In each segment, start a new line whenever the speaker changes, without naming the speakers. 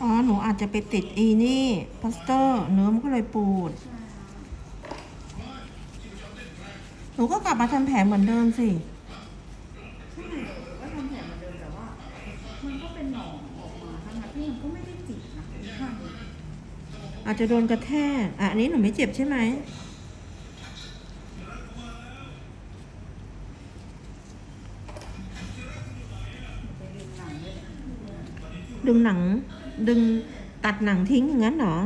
อ๋อ หนูอาจจะไปติดอีนี่พลาสเตอร์ เนื้อมันก็เลยปูด
ใช่ค่ะ
หนูก็กลับมาทำแผลเหมือนเดิมสิ
ใช่ก็ทำแผลเหมือนเดิมแต่ว่า มันก็เป็นหนองออกมาทั้งๆที่มันก็ไม่ได้จิกนะข้างนี้
อาจจะโดนกระแทกอะอันนี้หนูไม่เจ็บใช่ไหม
ไปดึงหนังด้วย
ดึงหนัง ดึงตัดหนังทิ้งอย่างนั้นหรอ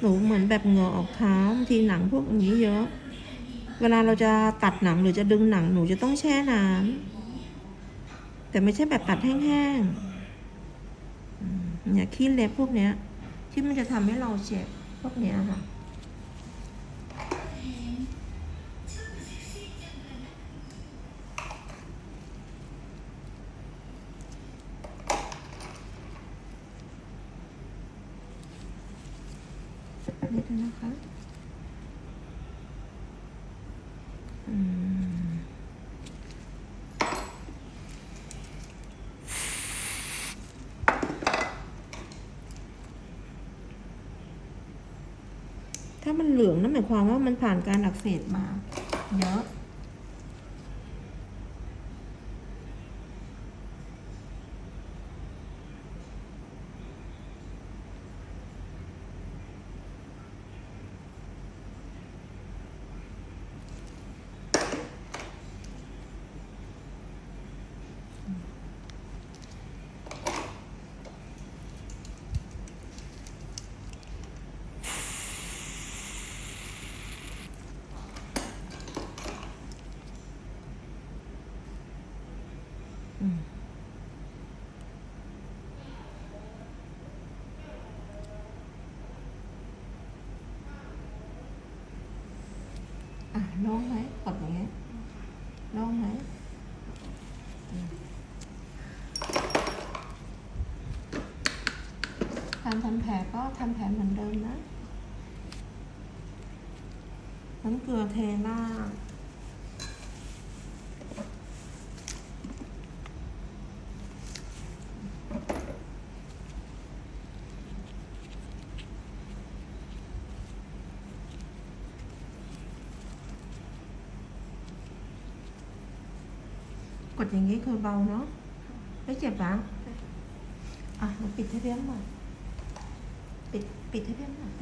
หนูเหมือนแบบเหงื่อออกเท้าทีหนังพวกนี้เยอะ เวลาเราจะตัดหนังหรือจะดึงหนังหนูจะต้องแช่น้ำแต่ไม่ใช่แบบตัดแห้งๆเนี่ยขี้เล็บพวกเนี้ย ที่มันจะทำให้เราเจ็บพวกเนี้ยค่ะ นิดนะคะถ้ามันเหลืองนั่นหมายความว่ามันผ่านการอักเสบมา เยอะ อะลงไหมกดอย่างเงี้ยล่งไหมอืมการทำแผลก็ทำแผลเหมือนเดิมนะน้ำเกลือเทหน้า กดอย่างนี้คือเบาเนาะไม่เจ็บหรออะปิดให้เพียงหน่อยปิดปิดให้เพียงหน่อย